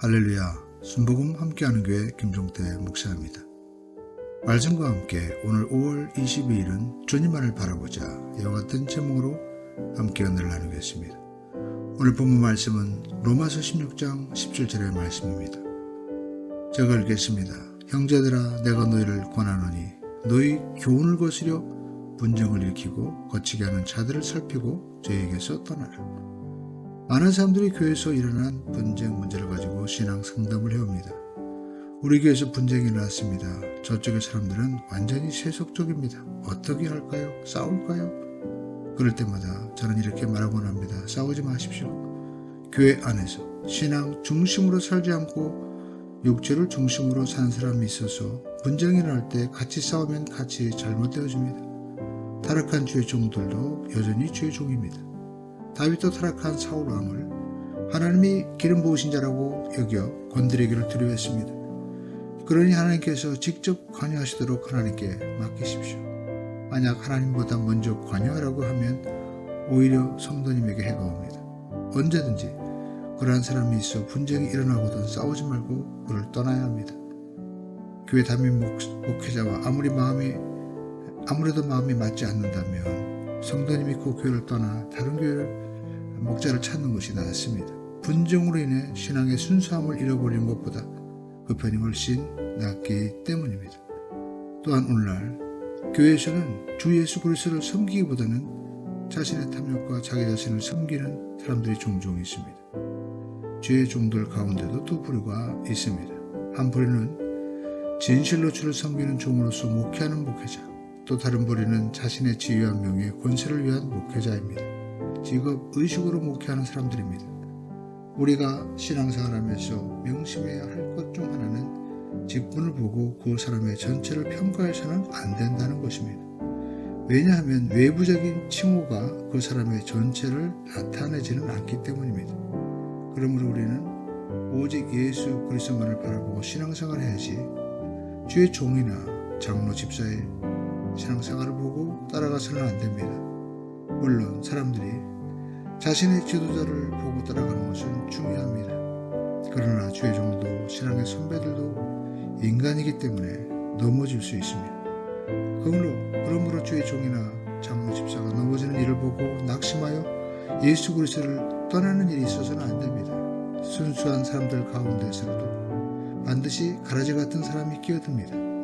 할렐루야, 순복음 함께하는 교회 김종태 목사입니다. 말씀과 함께 오늘 5월 22일은 주님만을 바라보자 이와 같은 제목으로 함께 은혜를 나누겠습니다. 오늘 본문 말씀은 로마서 16장 17절의 말씀입니다. 제가 읽겠습니다. 형제들아 내가 너희를 권하노니 너희 교훈을 거스려 분쟁을 일으키고 거치게 하는 자들을 살피고 저에게서 떠나라. 많은 사람들이 교회에서 일어난 분쟁 문제를 가지고 신앙 상담을 해옵니다. 우리 교회에서 분쟁이 일어났습니다. 저쪽의 사람들은 완전히 세속적입니다. 어떻게 할까요? 싸울까요? 그럴 때마다 저는 이렇게 말하곤 합니다. 싸우지 마십시오. 교회 안에서 신앙 중심으로 살지 않고 육체를 중심으로 사는 사람이 있어서 분쟁이 일어날 때 같이 싸우면 같이 잘못되어집니다. 타락한 주의 종들도 여전히 주의 종입니다. 다윗도 타락한 사울 왕을 하나님이 기름 부으신 자라고 여겨 건드리기를 두려워했습니다. 그러니 하나님께서 직접 관여하시도록 하나님께 맡기십시오. 만약 하나님보다 먼저 관여하라고 하면 오히려 성도님에게 해가 옵니다. 언제든지 그러한 사람이 있어 분쟁이 일어나거든 싸우지 말고 그를 떠나야 합니다. 교회 담임 목, 목회자와 아무리 마음이 아무래도 마음이 맞지 않는다면 성도님이 그 교회를 떠나 다른 교회를 목자를 찾는 것이 낫습니다. 분쟁으로 인해 신앙의 순수함을 잃어버리는 것보다 그 편이 훨씬 낫기 때문입니다. 또한 오늘날 교회에서는 주 예수 그리스도를 섬기기보다는 자신의 탐욕과 자기 자신을 섬기는 사람들이 종종 있습니다. 주의 종들 가운데도 두 부류가 있습니다. 한 부류는 진실로 주를 섬기는 종으로서 목회하는 목회자, 또 다른 부류는 자신의 지위와 명예, 권세를 위한 목회자입니다. 직업, 의식으로 목회하는 사람들입니다. 우리가 신앙생활하면서 명심해야 할 것 중 하나는 직분을 보고 그 사람의 전체를 평가해서는 안 된다는 것입니다. 왜냐하면 외부적인 칭호가 그 사람의 전체를 나타내지는 않기 때문입니다. 그러므로 우리는 오직 예수 그리스도만을 바라보고 신앙생활을 해야지 주의 종이나 장로 집사의 신앙생활을 보고 따라가서는 안 됩니다. 물론 사람들이 자신의 지도자를 보고 따라가는 것은 중요합니다. 그러나 주의 종도 신앙의 선배들도 인간이기 때문에 넘어질 수 있습니다. 그러므로, 그러므로 주의 종이나 장로 집사가 넘어지는 일을 보고 낙심하여 예수 그리스도를 떠나는 일이 있어서는 안 됩니다. 순수한 사람들 가운데서도 반드시 가라지 같은 사람이 끼어듭니다.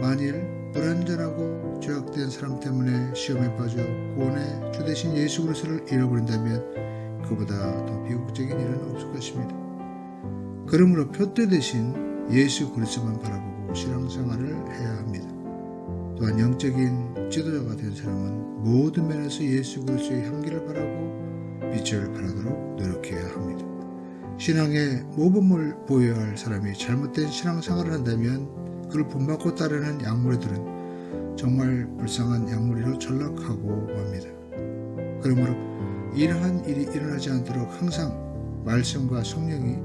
만일 불완전하고 죄악된 사람 때문에 시험에 빠져 구원의 주 대신 예수 그리스도를 잃어버린다면 그보다 더 비극적인 일은 없을 것입니다. 그러므로 표대 대신 예수 그리스도만 바라보고 신앙생활을 해야 합니다. 또한 영적인 지도자가 된 사람은 모든 면에서 예수 그리스도의 향기를 바라고 빛을 발하도록 노력해야 합니다. 신앙의 모범을 보여야 할 사람이 잘못된 신앙생활을 한다면 그를 본받고 따르는 약물들은 정말 불쌍한 약물이로 전락하고 맙니다. 그러므로 이러한 일이 일어나지 않도록 항상 말씀과 성령이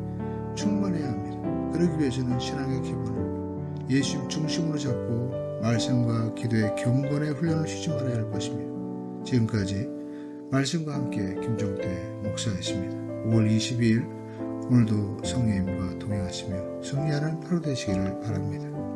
충만해야 합니다. 그러기 위해서는 신앙의 기본을 예수 중심으로 잡고 말씀과 기도의 경건의 훈련을 쉬지 말아야 할 것입니다. 지금까지 말씀과 함께 김종태 목사였습니다. 5월 22일 오늘도 성령님과 동행하시며 승리하는 하루 되시기를 바랍니다.